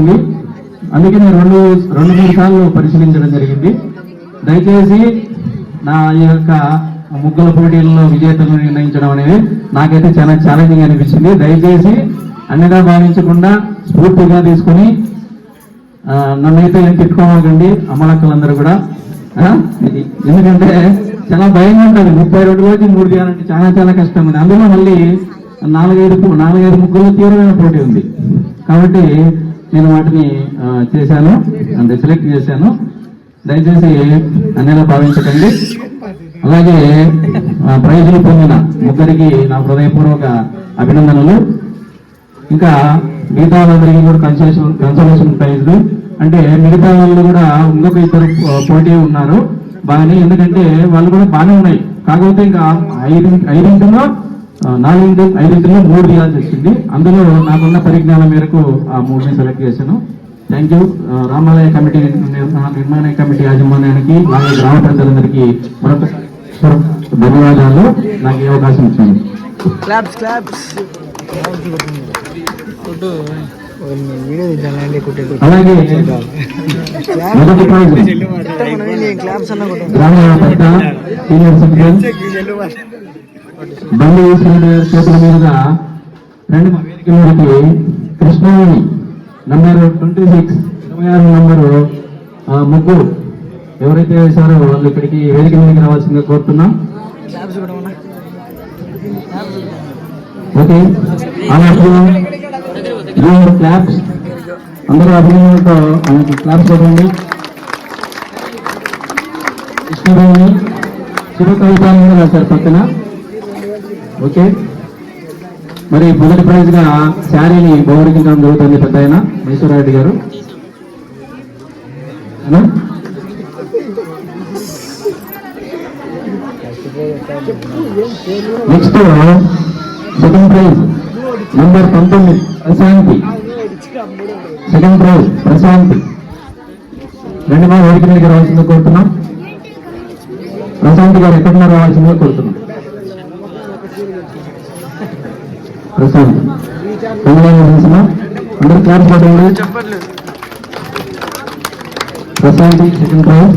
ఉంది అందుకే నేను రెండు రెండు నిమిషాలు పరిశీలించడం జరిగింది. దయచేసి నా ఈ యొక్క ముగ్గుల పోటీల్లో విజేతను నిర్ణయించడం అనేది నాకైతే చాలా ఛాలెంజింగ్ అనిపించింది. దయచేసి అన్నిగా భావించకుండా స్ఫూర్తిగా తీసుకుని నన్నైతే ఏం తిట్టుకోమాకండి అమ్మలక్కలందరూ కూడా. ఎందుకంటే చాలా భయంగా ఉంటుంది. ముప్పై రెండు రోజులు మూడు చేయాలంటే చాలా చాలా కష్టం ఉంది. అందులో మళ్ళీ నాలుగైదు నాలుగైదు ముగ్గురు తీవ్రమైన పోటీ ఉంది. కాబట్టి నేను వాటిని చేశాను. అంటే సెలెక్ట్ చేశాను. దయచేసి అన్నిలా భావించకండి. అలాగే ఆ, ప్రైజులు పొందిన ముగ్గురికి నా హృదయపూర్వక అభినందనలు. ఇంకా మిగతా వాళ్ళందరికీ కూడా కన్సలేషన్ కన్సలేషన్ ప్రైజ్లు. అంటే మిగతా వాళ్ళు కూడా ఇంకొక ఇద్దరు పోటీ ఉన్నారు. బాగానే ఎందుకంటే వాళ్ళు కూడా బాగానే ఉన్నాయి. కాకపోతే ఇంకా ఐదు ఐదింటిలో నాలుగింటి ఐదింటిలో మూడు తీయాల్సి వచ్చింది. అందులో నాకున్న పరిజ్ఞానం మేరకు ఆ మూడుని సెలెక్ట్ చేశాను. థ్యాంక్ యూ రామాలయ కమిటీ నిర్మా- నిర్మాణ కమిటీ యాజమాన్యానికి అలాగే గ్రామ ప్రజలందరికీ మరొకసారి ధన్యవాదాలు. నాకు ఈ అవకాశం ఇచ్చింది అలాగే మొదటి సీనియర్ సిటిజన్ బండి ఈశ్వరుడు చేతుల మీదుగా రెండు కృష్ణవేణి నంబర్ ట్వంటీ సిక్స్ ఇరవై ఆరు నంబరు ఆ, ముగ్గురు ఎవరైతే వేశారో వాళ్ళు ఇక్కడికి వేదిక మీదకి రావాల్సిందిగా కోరుతున్నాం ఓకే అలాగే క్లాప్స్ అందరూ అభినందనతో ఆయనకి క్లాప్స్ చూడండి కృష్ణవేణి చిరు కవితాలను రాశారు పక్కన. ఓకే. మరి మొదటి ప్రైజ్గా శారీని బహుమతించడం జరుగుతుంది పెద్ద ఆయన మైసూరారెడ్డి గారు. నెక్స్ట్ సెకండ్ ప్రైజ్ నంబర్ పంతొమ్మిది ప్రశాంతి. Second praise Prashanti. రెండు మా వేదిక మీదకి రావాల్సిందిగా కోరుతున్నాం? ప్రశాంతి గారు ఎక్కడున్నా రావాల్సిందిగా కోరుతున్నాం? ప్రశాంతి. తెలిసిన అందరు క్లాస్ పడండి ప్రశాంతి సెకండ్ ప్రైజ్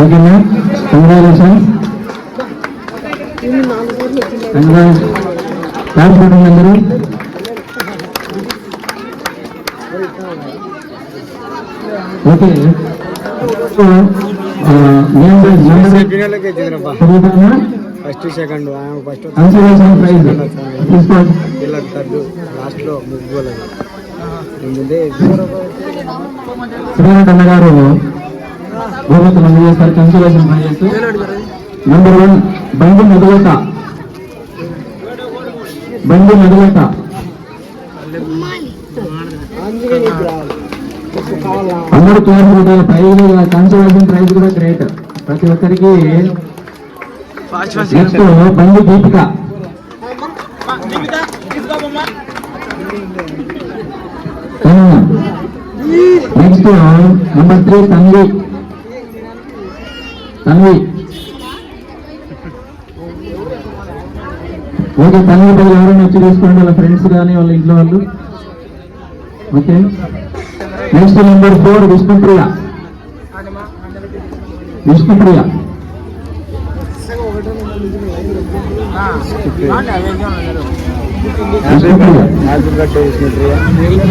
ఓకేనా కంగ్రాచులేషన్ మేడం అందరూ. Okay first second first third ముగ్గులు. ముందే శ్రీనాథ్ అన్న గారు బహుమతులు అందజేస్తారు నంబర్ వన్ బండి మధులత బండి మధులత అందరూ క్లాస్ ఉంటారు. ప్రైజ్ కన్సర్వేషన్ ప్రైజ్ కూడా గ్రేట్ ప్రతి ఒక్కరికి next Bandi Deepika. Next number three Tanvi Tanvi. Okay Tanvi పై ఎవరైనా వచ్చి తీసుకోండి వాళ్ళ ఫ్రెండ్స్ కానీ వాళ్ళ ఇంట్లో వాళ్ళు. Okay. Next number four Vishnupriya. Vishnupriya.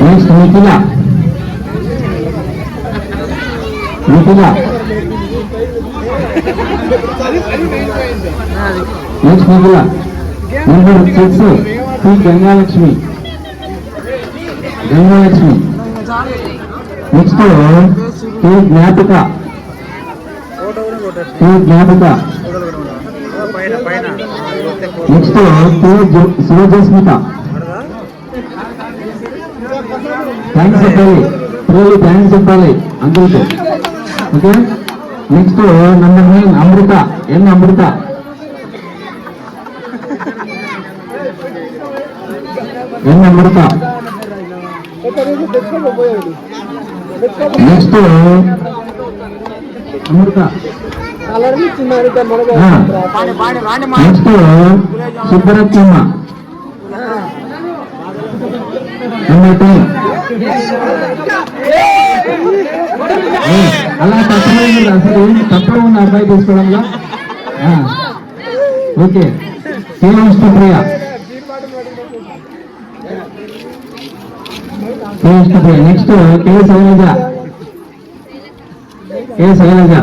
Vishnupriya. Next next Nikhila number six Shri Gangalakshmi. Gangalakshmi. Next Shri Gnapika. Shri Gnapika. Next పైన Sivajasmitha thanks చెప్పాలి. పిల్లలు థ్యాంక్స్ చెప్పాలి. అంకుల్కి okay? Next number nine Amrutha N Amrutha N Amrutha next Amrutha colour చిన్నారు ఆ. Next Subbaratnamma number ten ఏ, అలా తప్పలేదు అసలు ఏం తప్ప ఉంది అబ్బాయి తీసుకోవడంలో ఓకే కేవలం Priya Priya next K Sailaja K Sailaja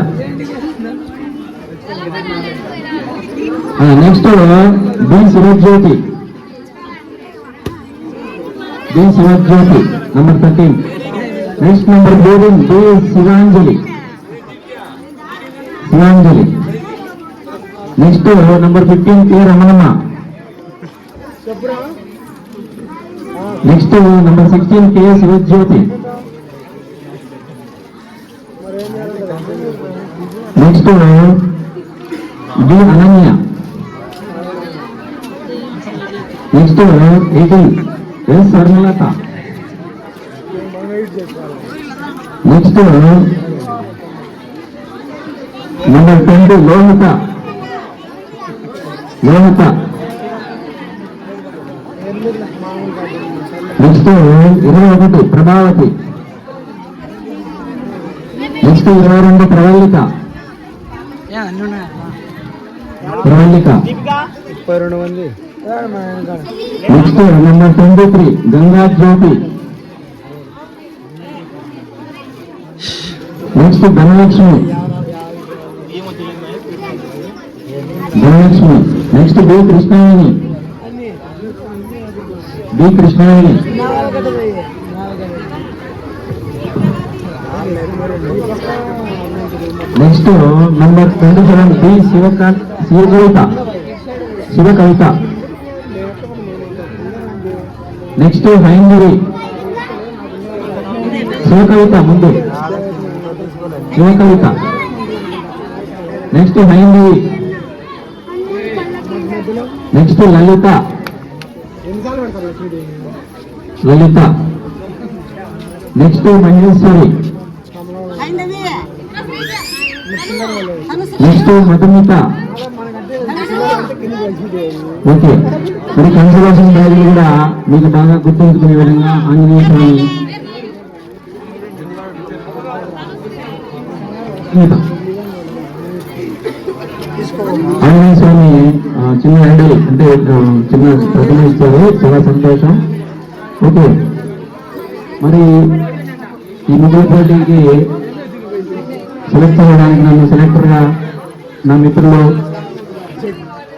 next B Sivajyothi B Sivajyothi number thirteen next number fourteen B Sivanjali Sivanjali next number fifteen K Ramanamma next number sixteen K Sivajyothi next B Ananya next eighteen S Swarnalatha next number twenty Lohitha. Lohitha. Next ఇరవై ఒకటి Prabhavathi. Next ఇరవై రెండు ప్రవళిక ప్రవళిక ముప్పై రెండు మంది. Next number twenty three Ganga Jyothi. Next Dhanalakshmi. Dhanalakshmi. Next B Krishnaveni B Krishnaveni next number twenty seven B Sivakanth Sivakavitha. Sivakavitha. Next Haindari Sivakavitha ముందు. Sivakavitha next Haindavi next Lalitha. Lalitha. Next Maheswari. Next Madhumitha. Okay మరి conservation diary కూడా మీకు బాగా గుర్తుంచుకునే విధంగా ఆంజనేయ స్వామి ఆంజనేయ స్వామి చిన్న handle అంటే చిన్న ప్రతిమ ఇస్తారు చాలా సంతోషం. ఓకే. మరి ఈ ముగ్గురు పోటీకి సెలెక్ట్ అవ్వడానికి నన్ను సెలెక్టర్గా నా మిత్రులు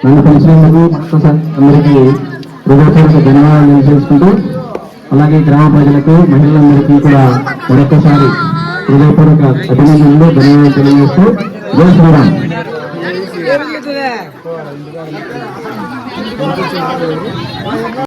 నన్ను పిలిచినందుకు అందరికీ హృదయపూర్వక ధన్యవాదాలు తెలియజేసుకుంటూ అలాగే గ్రామ ప్రజలకు మహిళలందరికీ కూడా మరొకసారి హృదయపూర్వక అభినందనలు ధన్యవాదాలు తెలియజేస్తూ జై శ్రీరామ్ ఏ